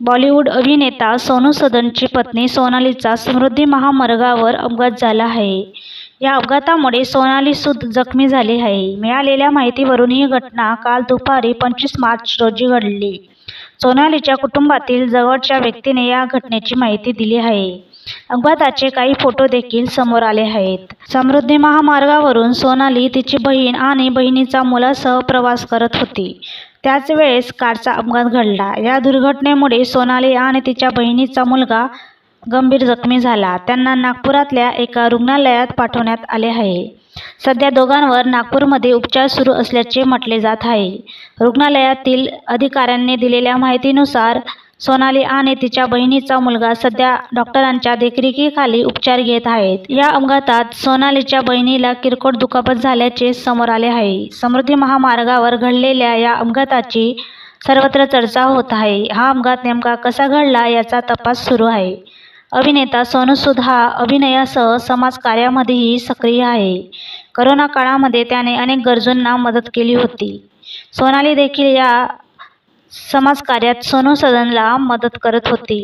बॉलिवूड अभिनेता सोनू सदनची पत्नी सोनालीचा समृद्धी महामार्गावर अपघात झाला आहे. या अपघातामुळे सोनाली सूद जखमी झाली आहे. मिळालेल्या माहितीवरून ही घटना काल दुपारी पंचवीस मार्च रोजी घडली. सोनालीच्या कुटुंबातील जवळच्या व्यक्तीने या घटनेची माहिती दिली आहे. अपघाताचे काही फोटो देखील समोर आले आहेत. समृद्धी महामार्गावरून सोनाली तिची बहीण आणि बहिणीचा मुलासह प्रवास करत होती. त्याच वेळेस कारचा अपघात घडला. या दुर्घटनेमुळे सोनाली आणि तिच्या बहिणीचा मुलगा गंभीर जखमी झाला. त्यांना नागपुरातल्या एका रुग्णालयात पाठवण्यात आले आहे. सध्या दोघांवर नागपूरमध्ये उपचार सुरू असल्याचे म्हटले जात आहे. रुग्णालयातील अधिकाऱ्यांनी दिलेल्या माहितीनुसार सोनाली आणि तिच्या बहिणीचा मुलगा सध्या डॉक्टरांच्या देखरेखीखाली उपचार घेत आहेत. या अपघातात सोनालीच्या बहिणीला किरकोळ दुखापत झाल्याचे समोर आले आहे. समृद्धी महामार्गावर घडलेल्या या अपघाताची सर्वत्र चर्चा होत आहे. हा अपघात नेमका कसा घडला याचा तपास सुरू आहे. अभिनेता सोनू सूद हा अभिनयासह समाजकार्यामध्येही सक्रिय आहे. करोना काळामध्ये त्याने अनेक गरजूंना मदत केली होती. सोनाली देखील या समाजकार्यात सोनू सदनला मदत करत होती.